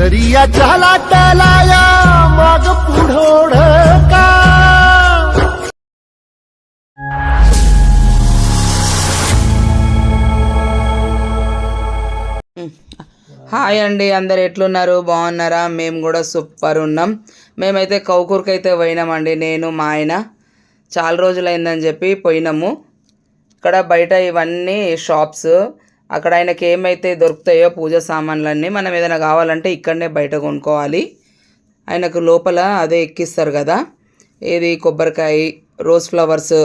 दरियाच्या लाटाला या माग पुढोड का హాయ్ అండి అందరు ఎట్లున్నారు బాగున్నారా మేము కూడా సూపర్ ఉన్నాం మేమైతే కౌకూరుకి అయితే పోయినామండి నేను మా ఆయన చాలా రోజులైందని చెప్పి పోయినాము ఇక్కడ బయట ఇవన్నీ షాప్స్ అక్కడ ఆయనకి ఏమైతే దొరుకుతాయో పూజ సామాన్లన్నీ మనం ఏదైనా కావాలంటే ఇక్కడనే బయట కొనుక్కోవాలి. ఆయనకు లోపల అదే ఎక్కిస్తారు కదా. ఏది? కొబ్బరికాయ రోజ్ ఫ్లవర్స్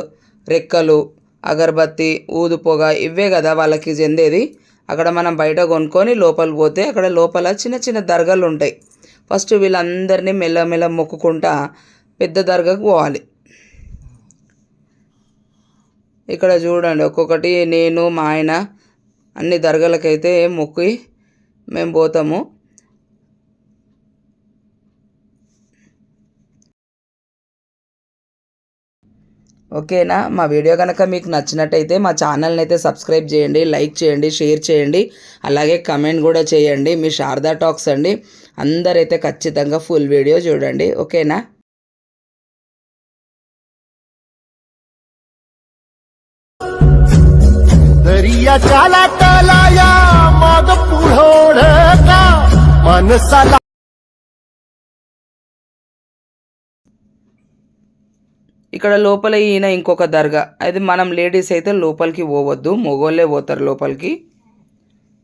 రెక్కలు అగరబత్తి ఊదు పొగ ఇవే కదా వాళ్ళకి చెందేది. అక్కడ మనం బయట కొనుక్కొని లోపల పోతే అక్కడ లోపల చిన్న చిన్న దర్గాలు ఉంటాయి. ఫస్ట్ వీళ్ళందరినీ మెల్లమెల్ల మొక్కుకుంటా పెద్ద దర్గాకు పోవాలి. ఇక్కడ చూడండి ఒక్కొక్కటి నేను మా ఆయన అన్ని దర్గాలకైతే మొక్కి మేము పోతాము. ఓకేనా? మా వీడియో కనుక మీకు నచ్చినట్టయితే మా ఛానల్ని అయితే సబ్స్క్రైబ్ చేయండి లైక్ చేయండి షేర్ చేయండి అలాగే కమెంట్ కూడా చేయండి. మీ శారదా టాక్స్ అండి. అందరైతే ఖచ్చితంగా ఫుల్ వీడియో చూడండి. ఓకేనా? చాలా या माग पुढोड का माणसाला ఇక్కడ లోపల ఈయన ఇంకొక దర్గా అది మనం లేడీస్ అయితే లోపలికి పోవద్దు మొగోళ్ళే పోతారు లోపలికి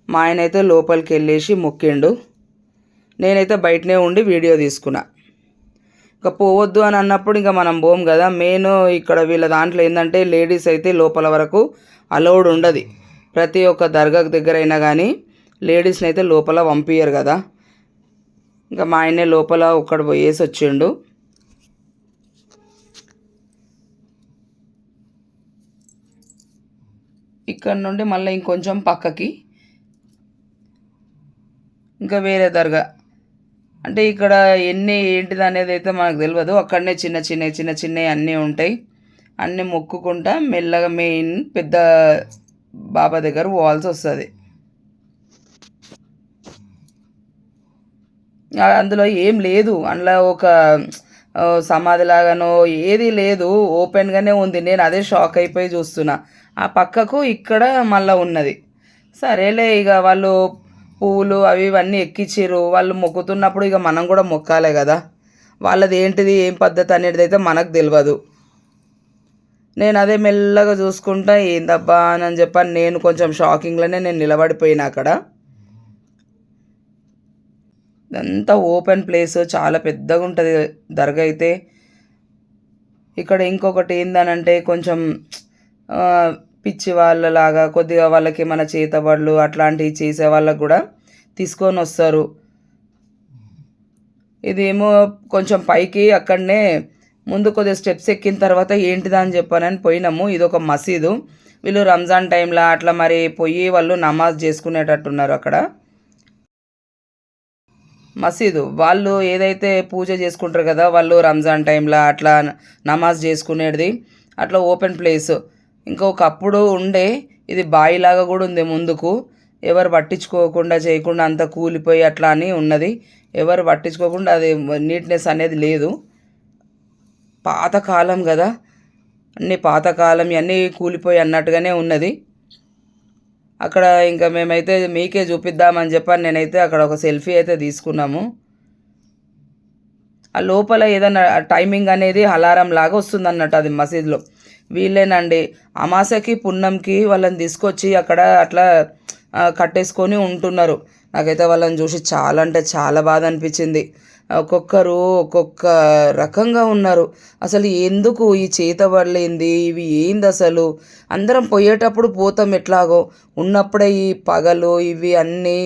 మా ఆయన అయితే లోపలికి వెళ్ళేసి మొక్కిండు నేనైతే బయటనే ఉండి వీడియో తీసుకున్నా ఇంకా పోవద్దు అని అన్నప్పుడు ఇంకా మనం పోం కదా మెయిన్ ఇక్కడ వీళ్ళ దాంట్లో ఏంటంటే లేడీస్ అయితే లోపల వరకు అలౌడ్ ఉండదు ప్రతి ఒక్క దర్గా దగ్గర అయినా కానీ లేడీస్ని అయితే లోపల పంపించరు కదా. ఇంకా మా ఆయనే లోపల ఒక్కడ పోయేసి వచ్చిండు ఇక్కడ నుండి మళ్ళీ ఇంకొంచెం పక్కకి. ఇంకా వేరే దర్గా. అంటే ఇక్కడ ఎన్ని ఏంటిది అనేది అయితే మనకు తెలియదు అక్కడనే చిన్న చిన్న చిన్న చిన్నవి అన్నీ ఉంటాయి. అన్నీ మొక్కుకుంటా మెల్లగా మెయిన్ పెద్ద బాబా దగ్గర పోవాల్సి వస్తుంది. అందులో ఏం లేదు. అందులో ఒక సమాధి లాగానో ఏది లేదు. ఓపెన్గానే ఉంది. నేను అదే షాక్ అయిపోయి చూస్తున్నా. ఆ పక్కకు ఇక్కడ మళ్ళీ ఉన్నది. సరేలే ఇక వాళ్ళు పువ్వులు అవి ఇవన్నీ ఎక్కిచ్చిర్రు. వాళ్ళు మొక్కుతున్నప్పుడు ఇక మనం కూడా మొక్కాలే కదా. వాళ్ళది ఏంటిది ఏం పద్ధతి అనేది అయితే మనకు తెలియదు నేను అదే మెల్లగా చూసుకుంటా ఏందబ్బా అని చెప్పని నేను కొంచెం షాకింగ్లోనే నేను నిలబడిపోయినా అక్కడ. ఇదంతా ఓపెన్ ప్లేస్ చాలా పెద్దగా ఉంటుంది దర్గా అయితే. ఇక్కడ ఇంకొకటి ఏందనంటే కొంచెం పిచ్చి వాళ్ళలాగా కొద్దిగా వాళ్ళకి మన చేతబడులు అట్లాంటివి చేసే వాళ్ళకు కూడా తీసుకొని వస్తారు. ఇదేమో కొంచెం పైకి అక్కడనే ముందు కొద్దిగా స్టెప్స్ ఎక్కిన తర్వాత ఏంటిదా అని చెప్పానని పోయినాము. ఇది ఒక మసీదు. వీళ్ళు రంజాన్ టైంలో అట్లా మరి పోయి వాళ్ళు నమాజ్ చేసుకునేటట్టున్నారు అక్కడ. మసీదు. వాళ్ళు ఏదైతే పూజ చేసుకుంటారు కదా వాళ్ళు రంజాన్ టైంలో అట్లా నమాజ్ చేసుకునేది అట్లా ఓపెన్ ప్లేస్ ఇంకొకప్పుడు ఉండే ఇది బాయిలాగా కూడా ఉంది ముందుకు. ఎవరు పట్టించుకోకుండా చేయకుండా అంత కూలిపోయి అట్లా అని ఉన్నది. ఎవరు పట్టించుకోకుండా అది నీట్నెస్ అనేది లేదు. పాతకాలం కదా. అన్ని పాతకాలం ఇవన్నీ కూలిపోయి అన్నట్టుగానే ఉన్నది. అక్కడ ఇంకా మేమైతే మీకే చూపిద్దామని చెప్పని నేనైతే అక్కడ ఒక సెల్ఫీ అయితే తీసుకున్నాము. ఆ లోపల ఏదైనా టైమింగ్ అనేది అలారం లాగా వస్తుంది అన్నట్టు అది మసీద్లో. వీళ్ళేనండి అమాసకి పున్నంకి వాళ్ళని తీసుకొచ్చి అక్కడ అట్లా కట్టేసుకొని ఉంటున్నారు. నాకైతే వాళ్ళని చూసి చాలా అంటే చాలా బాధ అనిపించింది. ఒక్కొక్కరు ఒక్కొక్క రకంగా ఉన్నారు. అసలు ఎందుకు ఈ చేత పడలేంది? ఇవి ఏంది అసలు? అందరం పోయేటప్పుడు పోతాం ఎట్లాగో. ఉన్నప్పుడే ఈ పగలు ఇవి అన్నీ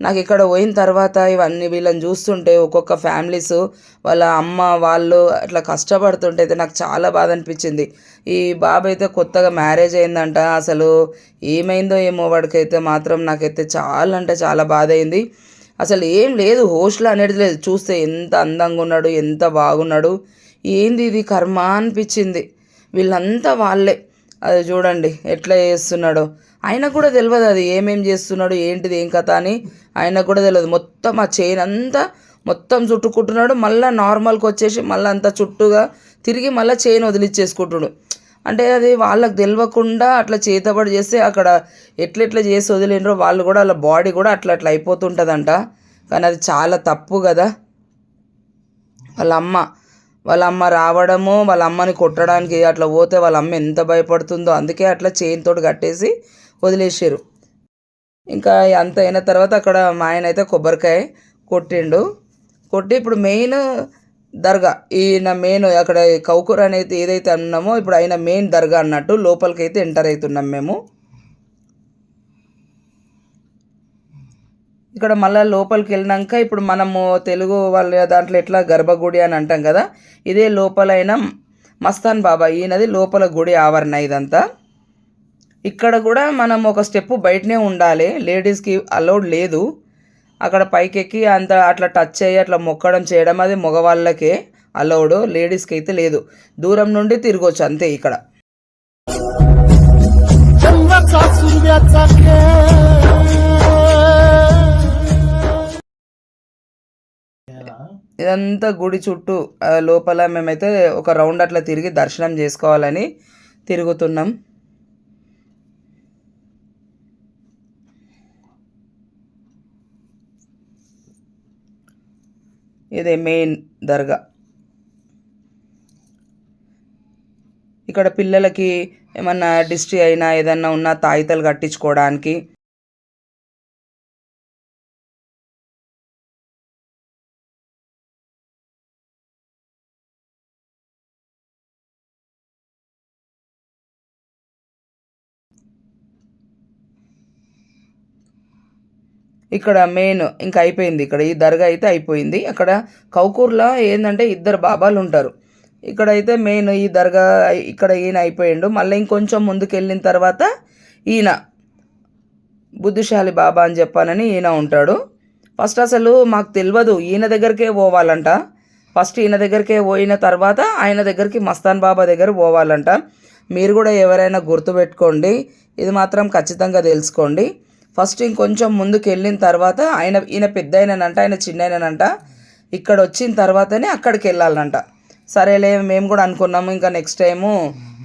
నాకు ఇక్కడ పోయిన తర్వాత ఇవన్నీ వీళ్ళని చూస్తుంటే ఒక్కొక్క ఫ్యామిలీస్ వాళ్ళ అమ్మ వాళ్ళు అట్లా కష్టపడుతుంటే అయితే నాకు చాలా బాధ అనిపించింది. ఈ బాబు అయితే కొత్తగా మ్యారేజ్ అయిందంట. అసలు ఏమైందో ఏమో వాడికైతే మాత్రం నాకైతే చాలా అంటే చాలా బాధ అయింది. అసలు ఏం లేదు హోస్ట్లో అనేది లేదు. చూస్తే ఎంత అందంగా ఉన్నాడు ఎంత బాగున్నాడు. ఏంది ఇది? కర్మ అనిపించింది. వీళ్ళంతా వాళ్ళే. అది చూడండి ఎట్లా చేస్తున్నాడో. ఆయనకు కూడా తెలియదు అది ఏమేం చేస్తున్నాడు ఏంటిది ఏం కథ అని. ఆయనకు కూడా తెలియదు మొత్తం ఆ చైన్ అంతా మొత్తం చుట్టుకుంటున్నాడు. మళ్ళీ నార్మల్కి వచ్చేసి మళ్ళీ అంతా చుట్టూగా తిరిగి మళ్ళీ చైన్ వదిలిచ్చేసుకుంటున్నాడు అంటే అది వాళ్ళకి తెలియకుండా అట్లా చేతబడి చేస్తే అక్కడ ఎట్లెట్లా చేసి వదిలేనరో వాళ్ళు కూడా వాళ్ళ బాడీ కూడా అట్లా అట్లా అయిపోతుంటుందంట. కానీ అది చాలా తప్పు కదా. వాళ్ళ అమ్మ వాళ్ళ అమ్మ రావడము వాళ్ళ అమ్మని కొట్టడానికి అట్లా పోతే వాళ్ళ అమ్మ ఎంత భయపడుతుందో అందుకే అట్లా చైన్ కట్టేసి వదిలేసారు ఇంకా అంత అయిన తర్వాత అక్కడ మా ఆయన అయితే కొబ్బరికాయ కొట్టిండు. కొట్టి ఇప్పుడు మెయిన్ దర్గా ఈయన మెయిన్ అక్కడ కౌకూర్ అనేది ఏదైతే అన్నామో ఇప్పుడు ఆయన మెయిన్ దర్గా అన్నట్టు లోపలికి అయితే ఎంటర్ అవుతున్నాం మేము. ఇక్కడ మళ్ళీ లోపలికి వెళ్ళినాక ఇప్పుడు మనము తెలుగు వాళ్ళ దాంట్లో ఎట్లా గర్భగుడి అని అంటాం కదా ఇదే లోపలైన మస్తాన్ బాబా ఈయనది లోపల గుడి ఆవరణ ఇదంతా. ఇక్కడ కూడా మనం ఒక స్టెప్ బయటనే ఉండాలి. లేడీస్కి అలౌడ్ లేదు. అక్కడ పైకెక్కి అంత అట్లా టచ్ అయ్యి అట్లా మొక్కడం చేయడం అది మగవాళ్ళకే అలౌడ్ లేడీస్కి అయితే లేదు. దూరం నుండి తిరగొచ్చు అంతే ఇక్కడ. ఇదంతా గుడి చుట్టూ లోపల మేమైతే ఒక రౌండ్ అట్లా తిరిగి దర్శనం చేసుకోవాలని తిరుగుతున్నాం. ఇదే మెయిన్ దర్గా. ఇక్కడ పిల్లలకి ఏమన్నా డిస్ట్రీ అయినా ఏదన్నా ఉన్నా తాయితలు కట్టించుకోవడానికి ఇక్కడ మెయిన్ ఇంకా అయిపోయింది. ఇక్కడ ఈ దర్గా అయితే అయిపోయింది. అక్కడ కౌకూర్లో ఏంటంటే ఇద్దరు బాబాలు ఉంటారు. ఇక్కడైతే మెయిన్ ఈ దర్గా ఇక్కడ ఈయన అయిపోయిండు. మళ్ళీ ఇంకొంచెం ముందుకు వెళ్ళిన తర్వాత ఈయన బుద్ధిశాలి బాబా అని చెప్పానని ఈయన ఉంటాడు. ఫస్ట్ అసలు మాకు తెలియదు ఈయన దగ్గరికే పోవాలంట. ఫస్ట్ ఈయన దగ్గరికే పోయిన తర్వాత ఆయన దగ్గరికి మస్తాన్ బాబా దగ్గర పోవాలంట. మీరు కూడా ఎవరైనా గుర్తుపెట్టుకోండి. ఇది మాత్రం ఖచ్చితంగా తెలుసుకోండి. ఫస్ట్ ఇంకొంచెం ముందుకు వెళ్ళిన తర్వాత ఆయన ఈయన పెద్ద అయినంట ఆయన చిన్న అయినంట ఇక్కడ వచ్చిన తర్వాతనే అక్కడికి వెళ్ళాలంట సరేలే మేము కూడా అనుకున్నాము ఇంకా నెక్స్ట్ టైము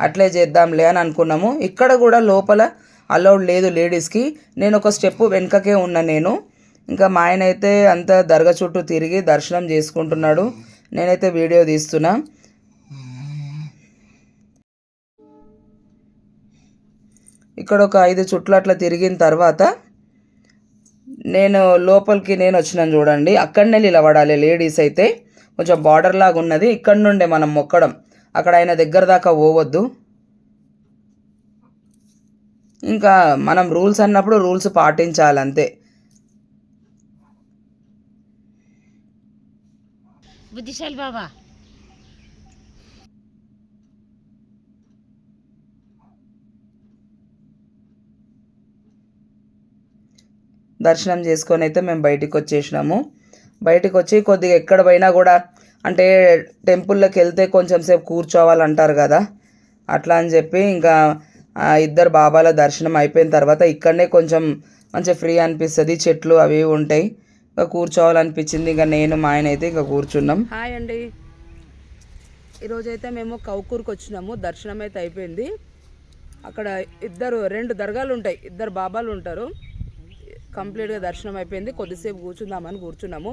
అట్లే చేద్దాంలే అని అనుకున్నాము. ఇక్కడ కూడా లోపల అలౌడ్ లేదు లేడీస్కి. నేను ఒక స్టెప్ వెనుకకే ఉన్నా నేను. ఇంకా మా ఆయన అయితే అంత దర్గా చుట్టూ తిరిగి దర్శనం చేసుకుంటున్నాడు. నేనైతే వీడియో తీస్తున్నా. ఇక్కడ ఒక ఐదు చుట్లు అట్లా తిరిగిన తర్వాత నేను లోపలికి నేను వచ్చినాను చూడండి. అక్కడనే నిలబడాలి లేడీస్ అయితే కొంచెం బార్డర్ లాగా ఉన్నది. ఇక్కడ నుండే మనం మొక్కడం. అక్కడ ఆయన దగ్గర దాకా పోవద్దు. ఇంకా మనం రూల్స్ అన్నప్పుడు రూల్స్ పాటించాలి అంతే. బుద్ధిశాలి బాబా. దర్శనం చేసుకొని అయితే మేము బయటికి వచ్చేసినాము. బయటికి వచ్చి కొద్దిగా ఎక్కడ పోయినా కూడా అంటే టెంపుల్లోకి వెళ్తే కొంచెం సేపు కూర్చోవాలంటారు కదా. అట్లా అని చెప్పి ఇంకా ఇద్దరు బాబాల దర్శనం అయిపోయిన తర్వాత ఇక్కడనే కొంచెం మంచిగా ఫ్రీ అనిపిస్తుంది. చెట్లు అవి ఉంటాయి. ఇంకా కూర్చోవాలనిపించింది. ఇంకా నేను మా ఆయన అయితే ఇంకా కూర్చున్నాం. హాయ్ అండి. ఈరోజైతే మేము కౌకూర్కి వచ్చినాము. దర్శనం అయితే అయిపోయింది. అక్కడ ఇద్దరు రెండు దర్గాలు ఉంటాయి. ఇద్దరు బాబాలు ఉంటారు. కంప్లీట్గా దర్శనం అయిపోయింది. కొద్దిసేపు కూర్చుందామని కూర్చున్నాము.